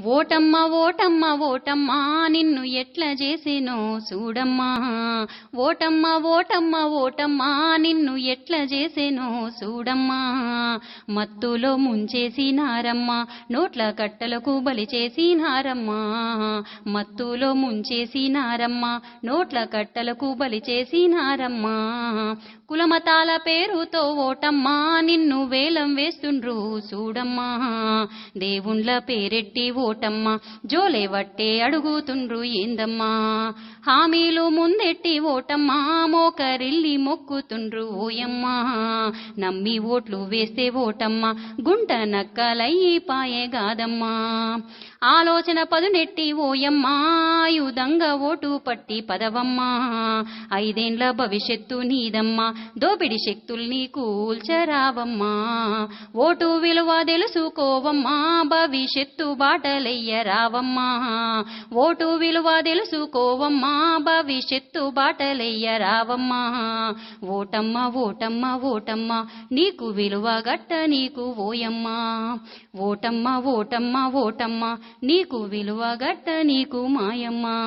ఓటమ్మ ఓటమ్మ ఓటమ్మ నిన్ను ఎట్ల చేసినో చూడమ్మా. ఓటమ్మ ఓటమ్మ ఓటమ్మ నిన్ను ఎట్ల చేసినో చూడమ్మా. మత్తులో ముంచేసినారమ్మ నోట్ల కట్టలకు బలి చేసినారమ్మా. మత్తులో ముంచేసినారమ్మ నోట్ల కట్టలకు బలి చేసినారమ్మా. కులమతాల పేరుతో ఓటమ్మా నిన్ను వేలం వేస్తుండ్రు చూడమ్మా. దేవుండ్ల పేరెట్టి ఓటమ్మా జోలే వట్టే అడుగుతుండ్రు ఏందమ్మా? హామీలు ముందెట్టి ఓటమ్మా మోకరిల్లి మొక్కుతుండ్రు ఓయమ్మా. నమ్మి ఓట్లు వేస్తే ఓటమ్మా గుంట నక్కలయ్యి పాయే గాదమ్మా. ఆలోచన పదునెట్టి ఓయమ్మా ఆయుధంగా ఓటు పట్టి పదవమ్మా. ఐదేండ్ల భవిష్యత్తు నీదమ్మా దోపిడి శక్తుల్ని కూల్చరావమ్మా ఓటు విలువ తెలుసుకోవమ్మా భవిష్యత్తు బాట బాటలయ్య రావమ్మా. ఓటు విలువ తెలుసుకోవమ్మా. భవిష్యత్తు బాటలయ్య రావమ్మా. ఓటమ్మ ఓటమ్మ ఓటమ్మ నీకు విలువ గట్ట నీకు ఓయమ్మా. ఓటమ్మ ఓటమ్మ ఓటమ్మ నీకు విలువ గట్ట నీకు మాయమ్మా.